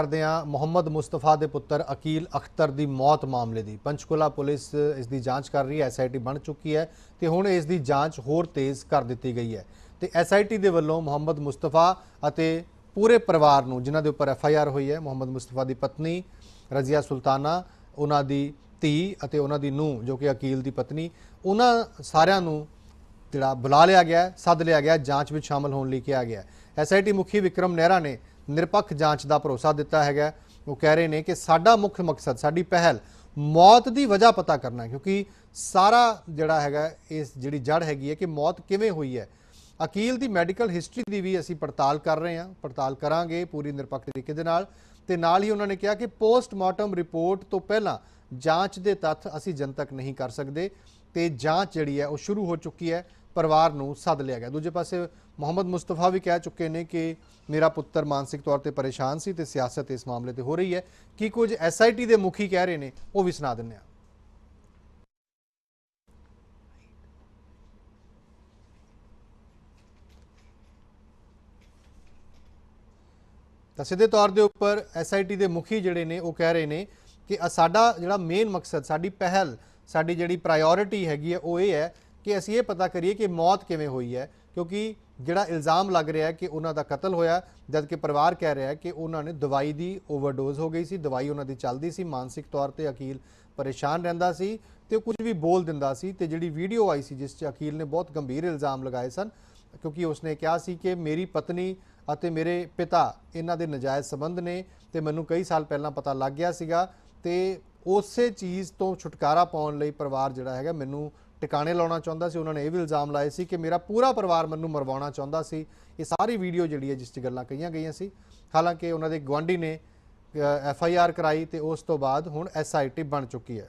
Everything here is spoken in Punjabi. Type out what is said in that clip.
ਕਰਦੇ ਹਾਂ। ਮੁਹੰਮਦ ਮੁਸਤਫਾ ਦੇ ਪੁੱਤਰ ਅਕੀਲ ਅਖਤਰ ਦੀ ਮੌਤ ਮਾਮਲੇ ਦੀ। ਪੰਚਕੁਲਾ ਪੁਲਿਸ ਇਸ ਦੀ ਜਾਂਚ ਕਰ ਰਹੀ ਹੈ। ਐਸਆਈਟੀ ਬਣ ਚੁੱਕੀ ਹੈ ਤੇ ਹੁਣ ਇਸ ਦੀ ਜਾਂਚ ਹੋਰ ਤੇਜ਼ ਕਰ ਦਿੱਤੀ ਗਈ ਹੈ। ਤੇ ਐਸਆਈਟੀ ਦੇ ਵੱਲੋਂ ਮੁਹੰਮਦ ਮੁਸਤਫਾ ਅਤੇ ਪੂਰੇ ਪਰਿਵਾਰ ਨੂੰ, ਜਿਨ੍ਹਾਂ ਦੇ ਉੱਪਰ ਐਫਆਈਆਰ ਹੋਈ ਹੈ, ਮੁਹੰਮਦ ਮੁਸਤਫਾ ਦੀ ਪਤਨੀ, ਰਜ਼ੀਆ ਸੁਲਤਾਨਾ, ਉਹਨਾਂ ਦੀ ਧੀ ਅਤੇ ਉਹਨਾਂ ਦੀ ਨੂੰਹ, ਜੋ ਕਿ ਅਕੀਲ ਦੀ ਪਤਨੀ, ਉਹਨਾਂ ਸਾਰਿਆਂ ਨੂੰ ਜਿਹੜਾ ਬੁਲਾ ਲਿਆ ਗਿਆ ਸੱਦ ਲਿਆ ਗਿਆ ਜਾਂਚ ਵਿੱਚ ਸ਼ਾਮਲ ਹੋਣ ਲਈ ਕਿਹਾ ਗਿਆ ਐਸਆਈਟੀ ਮੁਖੀ ਵਿਕਰਮ ਨਹਿਰਾ ਨੇ ਨਿਰਪੱਖ ਜਾਂਚ ਦਾ ਭਰੋਸਾ ਦਿੱਤਾ ਹੈਗਾ ਉਹ ਕਹਿ ਰਹੇ ਨੇ ਕਿ ਸਾਡਾ ਮੁੱਖ ਮਕਸਦ, ਸਾਡੀ ਪਹਿਲ ਮੌਤ ਦੀ ਵਜ੍ਹਾ ਪਤਾ ਕਰਨਾ ਕਿਉਂਕਿ ਸਾਰਾ ਜਿਹੜਾ ਹੈਗਾ ਇਸ ਜਿਹੜੀ ਜੜ ਹੈਗੀ ਹੈ ਕਿ ਮੌਤ ਕਿਵੇਂ ਹੋਈ ਹੈ। ਅਕੀਲ ਦੀ ਮੈਡੀਕਲ ਹਿਸਟਰੀ ਦੀ ਵੀ ਅਸੀਂ ਪੜਤਾਲ ਕਰ ਰਹੇ ਹਾਂ, ਪੜਤਾਲ ਕਰਾਂਗੇ ਪੂਰੀ ਨਿਰਪੱਖ ਤਰੀਕੇ ਦੇ ਨਾਲ। ਤੇ ਨਾਲ ਹੀ ਉਹਨਾਂ ਨੇ ਕਿਹਾ ਕਿ ਪੋਸਟਮਾਰਟਮ ਰਿਪੋਰਟ ਤੋਂ ਪਹਿਲਾਂ ਜਾਂਚ ਦੇ ਤੱਥ ਅਸੀਂ ਜਨਤਕ ਨਹੀਂ ਕਰ ਸਕਦੇ। ਤੇ ਜਾਂਚ ਜਿਹੜੀ ਹੈ, ਉਹ ਸ਼ੁਰੂ ਹੋ ਚੁੱਕੀ ਹੈ। ਪਰਿਵਾਰ ਨੂੰ ਸੱਦ ਲਿਆ ਗਿਆ। ਦੂਜੇ ਪਾਸੇ ਮੁਹੰਮਦ ਮੁਸਤਫਾ ਵੀ ਕਹਿ ਚੁੱਕੇ ਨੇ ਕਿ ਮੇਰਾ ਪੁੱਤਰ ਮਾਨਸਿਕ ਤੌਰ ਤੇ ਪਰੇਸ਼ਾਨ ਸੀ ਤੇ ਸਿਆਸਤ ਇਸ ਮਾਮਲੇ ਤੇ ਹੋ ਰਹੀ ਹੈ। ਕੀ ਕੁਝ ਐਸਆਈਟੀ ਦੇ ਮੁਖੀ ਕਹਿ ਰਹੇ ਨੇ, ਉਹ ਵੀ ਸੁਣਾ ਦਿੰਦੇ ਆ ਤਾਂ ਸਿੱਧੇ ਤੌਰ ਦੇ ਉੱਪਰ ਐਸਆਈਟੀ ਦੇ ਮੁਖੀ ਜਿਹੜੇ ਨੇ, ਉਹ ਕਹਿ ਰਹੇ ਨੇ ਕਿ ਸਾਡਾ ਜਿਹੜਾ ਮੇਨ ਮਕਸਦ, ਸਾਡੀ ਪਹਿਲ, ਸਾਡੀ ਜਿਹੜੀ ਪ੍ਰਾਇੋਰਟੀ ਹੈਗੀ ਹੈ, ਉਹ ਇਹ ਹੈ ਕਿ ਅਸੀਂ ਇਹ ਪਤਾ ਕਰੀਏ ਕਿ ਮੌਤ ਕਿਵੇਂ ਹੋਈ ਹੈ, ਕਿਉਂਕਿ ਜਿਹੜਾ ਇਲਜ਼ਾਮ ਲੱਗ ਰਿਹਾ ਹੈ ਕਿ ਉਹਨਾਂ ਦਾ ਕਤਲ ਹੋਇਆ, ਜਦਕਿ ਪਰਿਵਾਰ ਕਹਿ ਰਿਹਾ ਹੈ ਕਿ ਉਹਨਾਂ ਨੇ ਦਵਾਈ ਦੀ ਓਵਰਡੋਜ਼ ਹੋ ਗਈ ਸੀ, ਦਵਾਈ ਉਹਨਾਂ ਦੀ ਚੱਲਦੀ ਸੀ, ਮਾਨਸਿਕ ਤੌਰ ਤੇ ਅਕੀਲ ਪਰੇਸ਼ਾਨ ਰਹਿੰਦਾ ਸੀ ਤੇ ਉਹ ਕੁਝ ਵੀ ਬੋਲ ਦਿੰਦਾ ਸੀ ਤੇ ਜਿਹੜੀ ਵੀਡੀਓ ਆਈ ਸੀ ਜਿਸ 'ਚ ਅਕੀਲ ਨੇ ਬਹੁਤ ਗੰਭੀਰ ਇਲਜ਼ਾਮ ਲਗਾਏ ਸਨ, ਕਿਉਂਕਿ ਉਸਨੇ ਕਿਹਾ ਸੀ ਕਿ ਮੇਰੀ ਪਤਨੀ ਅਤੇ ਮੇਰੇ ਪਿਤਾ ਇਹਨਾਂ ਦੇ ਨਜਾਇਜ਼ ਸੰਬੰਧ ਨੇ ਤੇ ਮੈਨੂੰ ਕਈ ਸਾਲ ਪਹਿਲਾਂ ਪਤਾ ਲੱਗ ਗਿਆ ਸੀਗਾ ਤੇ ਉਸੇ ਚੀਜ਼ ਤੋਂ ਛੁਟਕਾਰਾ ਪਾਉਣ ਲਈ ਪਰਿਵਾਰ ਜਿਹੜਾ ਹੈਗਾ ਮੈਨੂੰ ਟਿਕਾਣੇ ਲਾਉਣਾ ਚਾਹੁੰਦਾ ਸੀ, ਉਹਨਾਂ ਨੇ ਇਹ ਵੀ ਇਲਜ਼ਾਮ ਲਾਏ ਸੀ ਕਿ ਮੇਰਾ ਪੂਰਾ ਪਰਿਵਾਰ ਮੈਨੂੰ ਮਰਵਾਉਣਾ ਚਾਹੁੰਦਾ ਸੀ। ਇਹ ਸਾਰੀ ਵੀਡੀਓ ਜਿਹੜੀ ਹੈ, ਜਿਸ 'ਚ ਗੱਲਾਂ ਕਹੀਆਂ ਗਈਆਂ ਸੀ। ਹਾਲਾਂਕਿ ਉਹਨਾਂ ਦੇ ਗਵਾਂਢੀ ਨੇ ਐਫ ਆਈ ਆਰ ਕਰਾਈ ਤੇ ਉਸ ਤੋਂ ਬਾਅਦ ਹੁਣ ਐਸ ਆਈ ਟੀ ਬਣ ਚੁੱਕੀ ਹੈ।